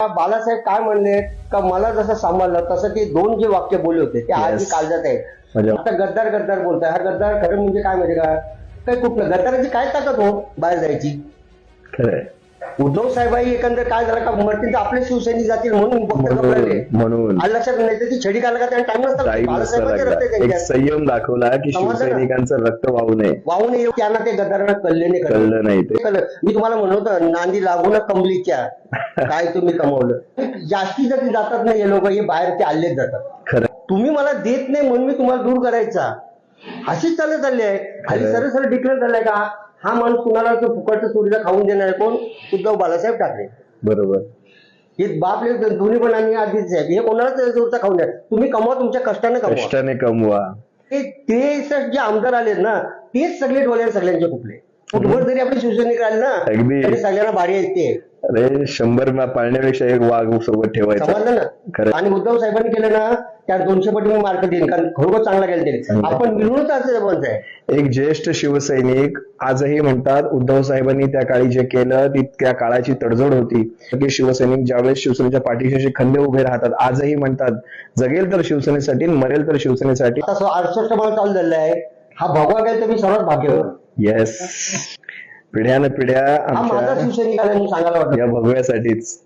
बालासाहेब काय म्हणले का मला जसं सांभाळलं तसं ते दोन जे वाक्य बोलले होते ते आजही Yes. काळजात आहेत. म्हणजे आता गद्दार गद्दार बोलताय. हा गद्दार खरं म्हणजे काय माहिती का? काय कुठलं. गद्दाराची काय ताकद हो? बाहेर जायची. खरंय उद्धव साहेबाई एकंदर काय झालं का मरतील तर आपले शिवसैनिक जातील म्हणून फक्त घाबरले. म्हणून. लक्षात नाही तर ती छडी घालला का त्यांना टाइम नसतं टाईम नसता बाळासाहेबांचे रक्त आहे लागला एक. संयम दाखवला की समजलं ना? शिवसैनिकांचं रक्त वाहू नये. वाहून येऊ त्यांना ते गद्दारांना कळले नाही. कळलं. कळलं नाही ते. ते कळलं. मी तुम्हाला म्हणलं होतं नांदी लागून कमलीच्या. काय तुम्ही कमवलं? जास्ती जर जातात ना हे लोक हे बाहेर ते आल्लेच जातात. खरं. तुम्ही मला देत नाही म्हणून मी तुम्हाला दूर करायचा. अशीच चालत चालली आहे. खाली. सरळ सरळ डिक्लेअर झालंय का? हा माणूस कुणाला तो फुकटचं चोरीला खाऊन देणार कोण? उद्धव बाळासाहेब ठाकरे. बरोबर. हे बापले दोन्ही पण आम्ही आधीच साहेब. हे कोणालाच चोरचा खाऊन द्या तुम्ही कमवा तुमच्या कष्टाने कमवा. कष्टाने कमवा. ते ते सर जे आमदार आले ना तेच सगळे डोळे सगळ्यांचे कुठले कुठवर जरी आपले शिवसैनिक आले ना अगदी. तरी सगळ्यांना भारी आहेत ते. अरे शंभर मा- पाळण्यापेक्षा एक वाघ सोबत ठेवायचा. समजलं ना. खरं. आणि उद्धव साहेबांनी केलं ना त्या दोनशे पटी मार्क देईन कारण खरोखर चांगला केलं त्यांनी आपण मिळूनच असं बनत आहे एक ज्येष्ठ शिवसैनिक आजही म्हणतात उद्धव साहेबांनी त्या काळी जे केलं ती त्या काळाची तडजोड होती. की शिवसैनिक ज्यावेळेस शिवसेनेच्या पाठीशी असे खंदे उभे राहतात आजही म्हणतात जगेल तर शिवसेनेसाठी मरेल तर शिवसेनेसाठी. आता सो अडसष्ट मला चालू झालेला आहे. हा भगवा गेला तर मी सर्वात भाग्यवान. येस पिढ्यान पिढ्या आमच्या सांगायला वाटतं. या भगव्यासाठीच.